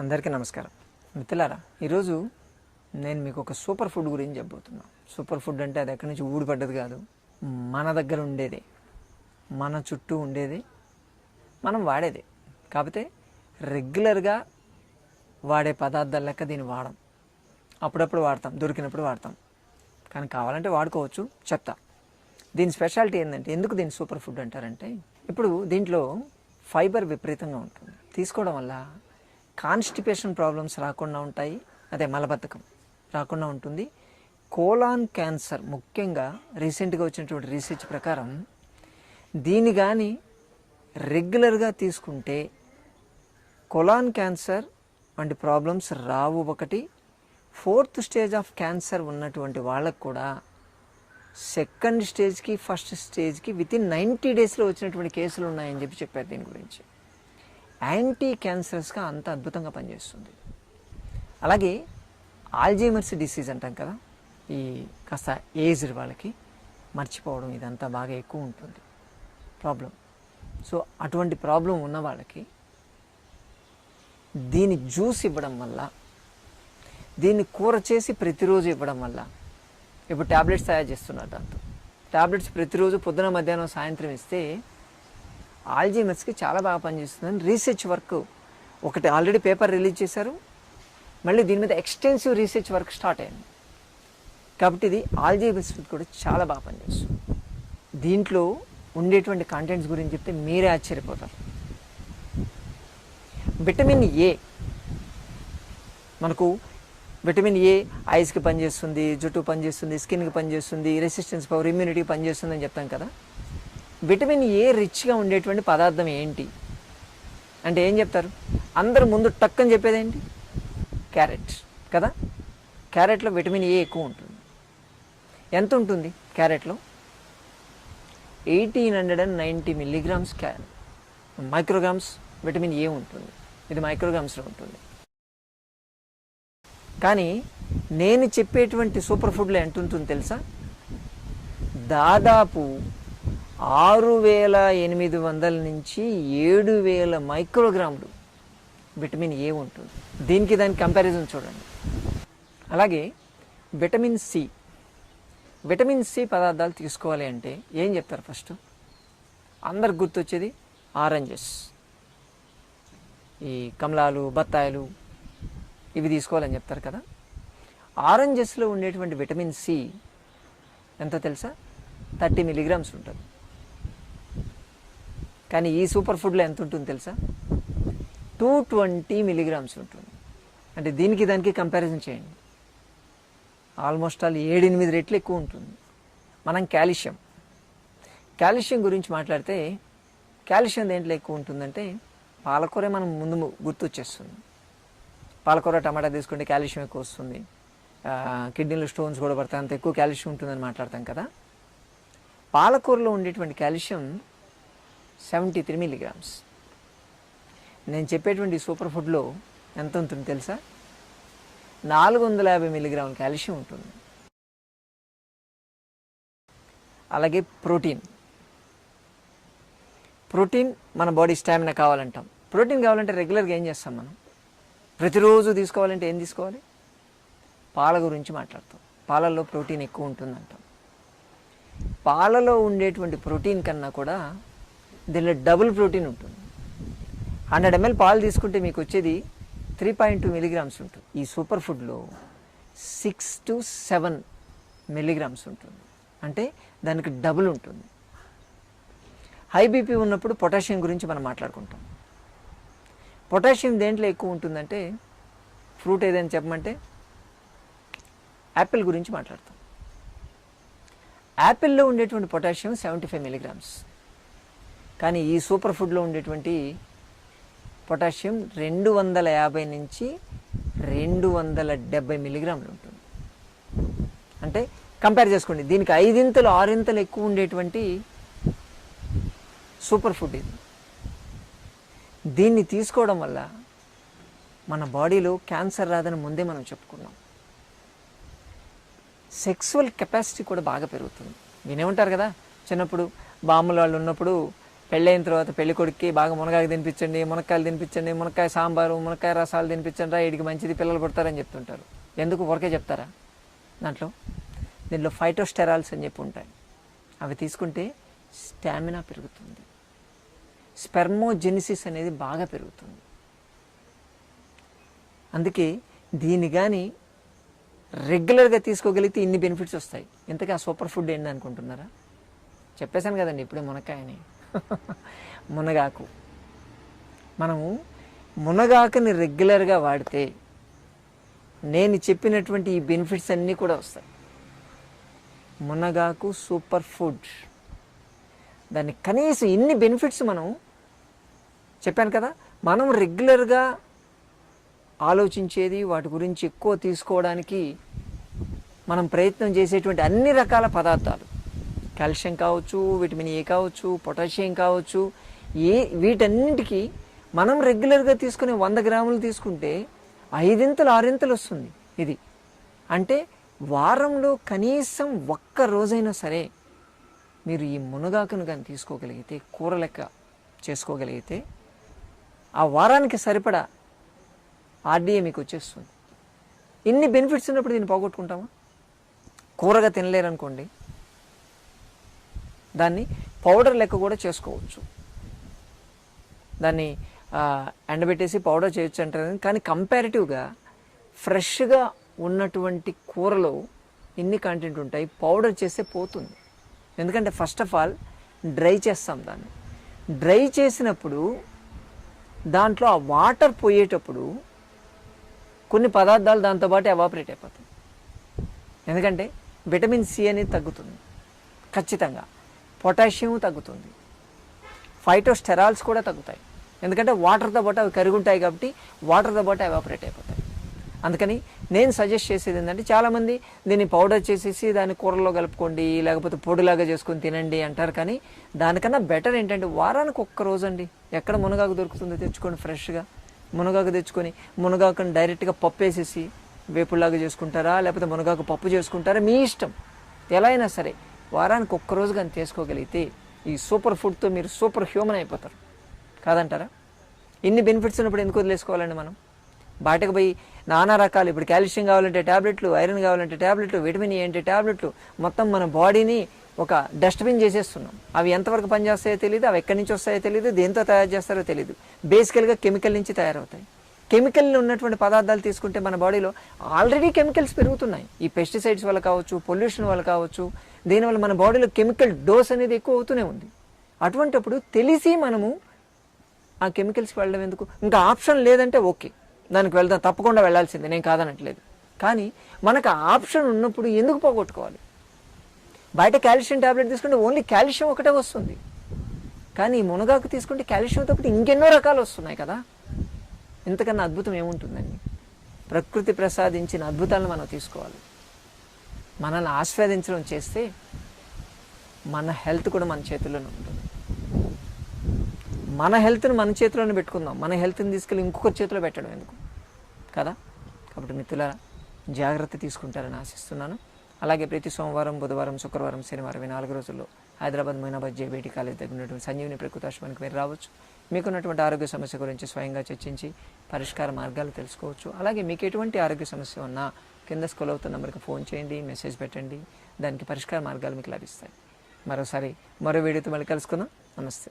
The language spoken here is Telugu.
అందరికీ నమస్కారం. మిత్రులారా ఈరోజు నేను మీకు ఒక సూపర్ ఫుడ్ గురించి చెప్పబోతున్నాను సూపర్ ఫుడ్ అంటే అది ఎక్కడి నుంచి ఊడిపడ్డది కాదు. మన దగ్గర ఉండేదే. మన చుట్టూ ఉండేది. మనం వాడేదే. కాకపోతే రెగ్యులర్గా వాడే పదార్థాల లెక్క దీన్ని వాడం. అప్పుడప్పుడు వాడతాం దొరికినప్పుడు వాడతాం. కానీ కావాలంటే వాడుకోవచ్చు. చెప్తా దీని స్పెషాలిటీ ఏంటంటే ఎందుకు దీన్ని సూపర్ ఫుడ్ అంటారంటే ఇప్పుడు దీంట్లో ఫైబర్ విపరీతంగా ఉంటుంది. తీసుకోవడం వల్ల కాన్స్టిపేషన్ ప్రాబ్లమ్స్ రాకుండా ఉంటాయి. అదే మలబద్ధకం రాకుండా ఉంటుంది. కోలాన్ క్యాన్సర్ ముఖ్యంగా రీసెంట్గా వచ్చినటువంటి రీసెర్చ్ ప్రకారం దీని కానీ రెగ్యులర్గా తీసుకుంటే కొలాన్ క్యాన్సర్ వంటి ప్రాబ్లమ్స్ రావు ఒకటి. ఫోర్త్ స్టేజ్ ఆఫ్ క్యాన్సర్ ఉన్నటువంటి వాళ్ళకు కూడా సెకండ్ స్టేజ్కి ఫస్ట్ స్టేజ్కి వితిన్ నైంటీ డేస్లో వచ్చినటువంటి కేసులు ఉన్నాయని చెప్పి చెప్పారు దీని గురించి. యాంటీ క్యాన్సర్స్గా అంత అద్భుతంగా పనిచేస్తుంది. అలాగే ఆల్జీమర్స్ డిసీజ్ అంటాం కదా ఈ కాస్త ఏజ్డ్ వాళ్ళకి మర్చిపోవడం ఇదంతా బాగా ఎక్కువ ఉంటుంది. ప్రాబ్లం సో అటువంటి ప్రాబ్లం ఉన్న వాళ్ళకి దీని జ్యూస్ ఇవ్వడం వల్ల దీన్ని కూర చేసి ప్రతిరోజు ఇవ్వడం వల్ల ఇప్పుడు ట్యాబ్లెట్స్ తయారు చేస్తున్నారు దాంతో. ట్యాబ్లెట్స్ ప్రతిరోజు పొద్దున మధ్యాహ్నం సాయంత్రం ఇస్తే ఆల్జీమస్కి చాలా బాగా పనిచేస్తుందని రీసెర్చ్ వర్క్ ఒకటి ఆల్రెడీ పేపర్ రిలీజ్ చేశారు. మళ్ళీ దీని మీద ఎక్స్టెన్సివ్ రీసెర్చ్ వర్క్ స్టార్ట్ అయింది. కాబట్టి ఇది ఆల్జీమస్ కూడా చాలా బాగా పనిచేస్తుంది. దీంట్లో ఉండేటువంటి కంటెంట్స్ గురించి చెప్తే మీరే ఆశ్చర్యపోతారు. Vitamin A. మనకు విటమిన్ ఏ ఐస్కి పనిచేస్తుంది జుట్టు పనిచేస్తుంది స్కిన్కి పనిచేస్తుంది రెసిస్టెన్స్ పవర్ ఇమ్యూనిటీ పనిచేస్తుంది అని చెప్తాం కదా. విటమిన్ ఏ రిచ్గా ఉండేటువంటి పదార్థం ఏంటి? అంటే ఏం చెప్తారు? అందరు ముందు టక్ అని చెప్పేది ఏంటి క్యారెట్ కదా? క్యారెట్లో విటమిన్ ఏ ఎక్కువ ఉంటుంది. ఎంత ఉంటుంది క్యారెట్లో? Eighteen hundred and ninety milligrams క్యా మైక్రోగ్రామ్స్ విటమిన్ ఏ ఉంటుంది. ఇది మైక్రోగ్రామ్స్లో ఉంటుంది. కానీ నేను చెప్పేటువంటి సూపర్ ఫుడ్లో ఎంత ఉంటుంది తెలుసా? దాదాపు ఆరు వేల ఎనిమిది వందల నుంచి ఏడు వేల మైక్రోగ్రాములు విటమిన్ ఏ ఉంటుంది. దీనికి దాని కంపారిజన్ చూడండి. అలాగే విటమిన్ సి. విటమిన్ సి పదార్థాలు తీసుకోవాలి అంటే ఏం చెప్తారు ఫస్ట్? అందరికి గుర్తొచ్చేది ఆరెంజెస్. ఈ కమలాలు బత్తాయిలు ఇవి తీసుకోవాలని చెప్తారు కదా. ఆరెంజెస్లో ఉండేటువంటి విటమిన్ సి ఎంత తెలుసా? థర్టీ మిలీగ్రామ్స్ ఉంటుంది. కానీ ఈ సూపర్ ఫుడ్లో ఎంత ఉంటుంది తెలుసా? టూ ట్వంటీ మిలీగ్రామ్స్ ఉంటుంది. అంటే దీనికి దానికి కంపారిజన్ చేయండి. ఆల్మోస్ట్ ఆల్ ఏడెనిమిది రెట్లు ఎక్కువ ఉంటుంది. మనం కాల్షియం. కాల్షియం గురించి మాట్లాడితే కాల్షియం దేంట్లో ఎక్కువ ఉంటుందంటే పాలకూరే మనం ముందు గుర్తొచ్చేస్తుంది. పాలకూర టమాటా తీసుకుంటే కాల్షియం ఎక్కువ వస్తుంది. కిడ్నీలో స్టోన్స్ కూడా పడతాయి. అంత ఎక్కువ కాల్షియం ఉంటుందని మాట్లాడతాం కదా. పాలకూరలో ఉండేటువంటి కాల్షియం సెవెంటీ త్రీ మిల్లీగ్రామ్స్ నేను చెప్పేటువంటి సూపర్ ఫుడ్లో ఎంత ఉంటుంది తెలుసా? నాలుగు వందల యాభై మిల్లీగ్రాముల కాల్షియం ఉంటుంది. అలాగే ప్రోటీన్. ప్రోటీన్ మన బాడీ స్టామినా కావాలంటాం. ప్రోటీన్ కావాలంటే రెగ్యులర్గా ఏం చేస్తాం మనం? ప్రతిరోజు తీసుకోవాలంటే ఏం తీసుకోవాలి? పాల గురించి మాట్లాడతాం. పాలల్లో ప్రోటీన్ ఎక్కువ ఉంటుందంటాం. పాలలో ఉండేటువంటి ప్రోటీన్ కన్నా కూడా దీనిలో డబుల్ ప్రోటీన్ ఉంటుంది. హండ్రెడ్ ఎంఎల్ పాలు తీసుకుంటే మీకు వచ్చేది త్రీ పాయింట్ టూ మిలీగ్రామ్స్ ఉంటుంది. ఈ సూపర్ ఫుడ్లో సిక్స్ టు సెవెన్ మిలీగ్రామ్స్ ఉంటుంది. అంటే దానికి డబుల్ ఉంటుంది. హై బీపీ ఉన్నప్పుడు పొటాషియం గురించి మనం మాట్లాడుకుంటాం. పొటాషియం దేంట్లో ఎక్కువ ఉంటుందంటే ఫ్రూట్ ఏదైనా చెప్పమంటే యాపిల్ గురించి మాట్లాడతాం. యాపిల్లో ఉండేటువంటి పొటాషియం సెవెంటీ ఫైవ్ మిలీగ్రామ్స్. కానీ ఈ సూపర్ ఫుడ్లో ఉండేటువంటి పొటాషియం రెండు వందల యాభై నుంచి రెండు వందల డెబ్బై మిలిగ్రాములు ఉంటుంది. అంటే కంపేర్ చేసుకోండి దీనికి ఐదింతలు ఆరింతలు ఎక్కువ ఉండేటువంటి సూపర్ ఫుడ్ ఇది. దీన్ని తీసుకోవడం వల్ల మన బాడీలో క్యాన్సర్ రాదని ముందే మనం చెప్పుకున్నాం. సెక్సువల్ కెపాసిటీ కూడా బాగా పెరుగుతుంది. వినే ఉంటారు కదా? చిన్నప్పుడు బామ్మల వాళ్ళు ఉన్నప్పుడు పెళ్ళైన తర్వాత పెళ్ళి కొడుక్కి బాగా మునగాకు తినిపించండి మునక్కాయలు తినిపించండి మునక్కాయ సాంబారు మునక్కాయ రసాలు తినిపించండి రా వీడికి మంచిది పిల్లలు పుడతారని చెప్తుంటారు. ఎందుకు ఊరకే చెప్తారా? దాంట్లో దీంట్లో ఫైటోస్టెరాల్స్ అని చెప్పి ఉంటాయి. అవి తీసుకుంటే స్టామినా పెరుగుతుంది. స్పెర్మోజెనిసిస్ అనేది బాగా పెరుగుతుంది. అందుకే దీన్ని కానీ రెగ్యులర్గా తీసుకోగలిగితే ఇన్ని బెనిఫిట్స్ వస్తాయి. ఇంతకీ ఆ సూపర్ ఫుడ్ ఏంటి అనుకుంటున్నారా? చెప్పేశాను కదండి ఇప్పుడే మునక్కాయని. మునగాకు. మనము మునగాకుని రెగ్యులర్గా వాడితే నేను చెప్పినటువంటి ఈ బెనిఫిట్స్ అన్నీ కూడా వస్తాయి. మునగాకు సూపర్ ఫుడ్. దాన్ని కనీసం ఇన్ని బెనిఫిట్స్ మనం చెప్పాను కదా మనం రెగ్యులర్గా ఆలోచించేది వాటి గురించి ఎక్కువ తీసుకోవడానికి మనం ప్రయత్నం చేసేటువంటి అన్ని రకాల పదార్థాలు. కాల్షియం కావచ్చు విటమిన్ ఏ కావచ్చు పొటాషియం కావచ్చు ఏ వీటన్నింటికి మనం రెగ్యులర్గా తీసుకునే వంద గ్రాములు తీసుకుంటే ఐదింతలు ఆరింతలు వస్తుంది ఇది. అంటే వారంలో కనీసం ఒక్క రోజైనా సరే మీరు ఈ మునగాకును కానీ తీసుకోగలిగితే కూర లెక్క చేసుకోగలిగితే ఆ వారానికి సరిపడా ఆర్డీఏ మీకు వచ్చేస్తుంది. ఇన్ని బెనిఫిట్స్ ఉన్నప్పుడు దీన్ని పోగొట్టుకుంటామా? కూరగా తినలేరనుకోండి. దాన్ని పౌడర్ లెక్క కూడా చేసుకోవచ్చు. దాన్ని ఎండబెట్టేసి పౌడర్ చేయొచ్చు అంటారు. కానీ కంపారిటివ్గా ఫ్రెష్గా ఉన్నటువంటి కూరలో ఇన్ని కంటెంట్ ఉంటాయి పౌడర్ చేస్తే పోతుంది. ఎందుకంటే ఫస్ట్ ఆఫ్ ఆల్ డ్రై చేస్తాం దాన్ని. డ్రై చేసినప్పుడు దాంట్లో ఆ వాటర్ పోయేటప్పుడు కొన్ని పదార్థాలు దాంతోపాటు ఎవాపరేట్ అయిపోతాయి. ఎందుకంటే విటమిన్ సి అనేది తగ్గుతుంది. ఖచ్చితంగా. పొటాషియం తగ్గుతుంది. ఫైటోస్టెరాల్స్ కూడా తగ్గుతాయి. ఎందుకంటే వాటర్తో పాటు అవి కరుగుంటాయి కాబట్టి వాటర్తో పాటు ఎవాపరేట్ అయిపోతాయి. అందుకని నేను సజెస్ట్ చేసేది ఏంటంటే చాలామంది దీన్ని పౌడర్ చేసేసి దాన్ని కూరలో కలుపుకోండి లేకపోతే పొడిలాగా చేసుకొని తినండి అంటారు కానీ దానికన్నా బెటర్ ఏంటంటే వారానికి ఒక్క రోజు అండి ఎక్కడ మునగాకు దొరుకుతుందో తెచ్చుకొని ఫ్రెష్గా. మునగాకు తెచ్చుకొని మునగాకుని డైరెక్ట్గా పప్పు వేసేసి వేపుల్లాగా చేసుకుంటారా లేకపోతే మునగాకు పప్పు చేసుకుంటారా? మీ ఇష్టం. ఎలా అయినా సరే వారానికి ఒక్క రోజు కానీ తీసుకోగలిగితే ఈ సూపర్ ఫుడ్తో మీరు సూపర్ హ్యూమన్ అయిపోతారు. కాదంటారా? ఇన్ని బెనిఫిట్స్ ఉన్నప్పుడు ఎందుకు వదిలేసుకోవాలండి మనం? బయటకు పోయి నానా రకాలు ఇప్పుడు కాల్షియం కావాలంటే ట్యాబ్లెట్లు ఐరన్ కావాలంటే ట్యాబ్లెట్లు విటమిన్ ఏ అంటే ట్యాబ్లెట్లు మొత్తం మన బాడీని ఒక డస్ట్బిన్ చేసేస్తున్నాం. అవి ఎంతవరకు పనిచేస్తాయో తెలియదు అవి ఎక్కడి నుంచి వస్తాయో తెలియదు దేంతో తయారు చేస్తారో తెలియదు బేసికల్గా కెమికల్ నుంచి తయారవుతాయి. కెమికల్ ఉన్నటువంటి పదార్థాలు తీసుకుంటే మన బాడీలో ఆల్రెడీ కెమికల్స్ పెరుగుతున్నాయి. ఈ పెస్టిసైడ్స్ వల్ల కావచ్చు పొల్యూషన్ వల్ల కావచ్చు దీనివల్ల మన బాడీలో కెమికల్ డోస్ అనేది ఎక్కువ అవుతూనే ఉంది. అటువంటప్పుడు తెలిసి మనము ఆ కెమికల్స్కి వెళ్ళడం ఎందుకు? ఇంకా ఆప్షన్ లేదంటే ఓకే. దానికి వెళ్దాం తప్పకుండా వెళ్ళాల్సిందే నేను కాదనట్లేదు. కానీ మనకు ఆ ఆప్షన్ ఉన్నప్పుడు ఎందుకు పోగొట్టుకోవాలి? బయట కాల్షియం టాబ్లెట్ తీసుకుంటే ఓన్లీ కాల్షియం ఒకటే వస్తుంది. కానీ మునగాకు తీసుకుంటే కాల్షియంతో పాటు ఇంకెన్నో రకాలు వస్తున్నాయి కదా. ఇంతకన్నా అద్భుతం ఏముంటుందండి? ప్రకృతి ప్రసాదించిన అద్భుతాలను మనం తీసుకోవాలి. మనల్ని ఆస్వాదించడం చేస్తే మన హెల్త్ కూడా మన చేతుల్లోనే ఉంటుంది. మన హెల్త్ని మన చేతిలోనే పెట్టుకుందాం. మన హెల్త్ని తీసుకెళ్ళి ఇంకొకరి చేతిలో పెట్టడం ఎందుకు? కదా? కాబట్టి మిత్రుల జాగ్రత్త తీసుకుంటారని ఆశిస్తున్నాను. అలాగే ప్రతి సోమవారం బుధవారం శుక్రవారం శనివారం ఈ నాలుగు రోజుల్లో హైదరాబాద్ మైనాబాద్ జేబీటీ కాలేజ్ దగ్గర ఉన్నటువంటి సంజీవిని ప్రకృతాశ్రమానికి మీరు రావచ్చు. మీకున్నటువంటి ఆరోగ్య సమస్య గురించి స్వయంగా చర్చించి పరిష్కార మార్గాలు తెలుసుకోవచ్చు. అలాగే మీకు ఎటువంటి ఆరోగ్య సమస్య ఉన్నా కింద స్కూల్ అవుతున్న నెంబర్కి ఫోన్ చేయండి మెసేజ్ పెట్టండి. దానికి పరిష్కార మార్గాలు మీకు లభిస్తాయి. మరోసారి మరో వీడియోతో మళ్ళీ కలుసుకుందాం. నమస్తే.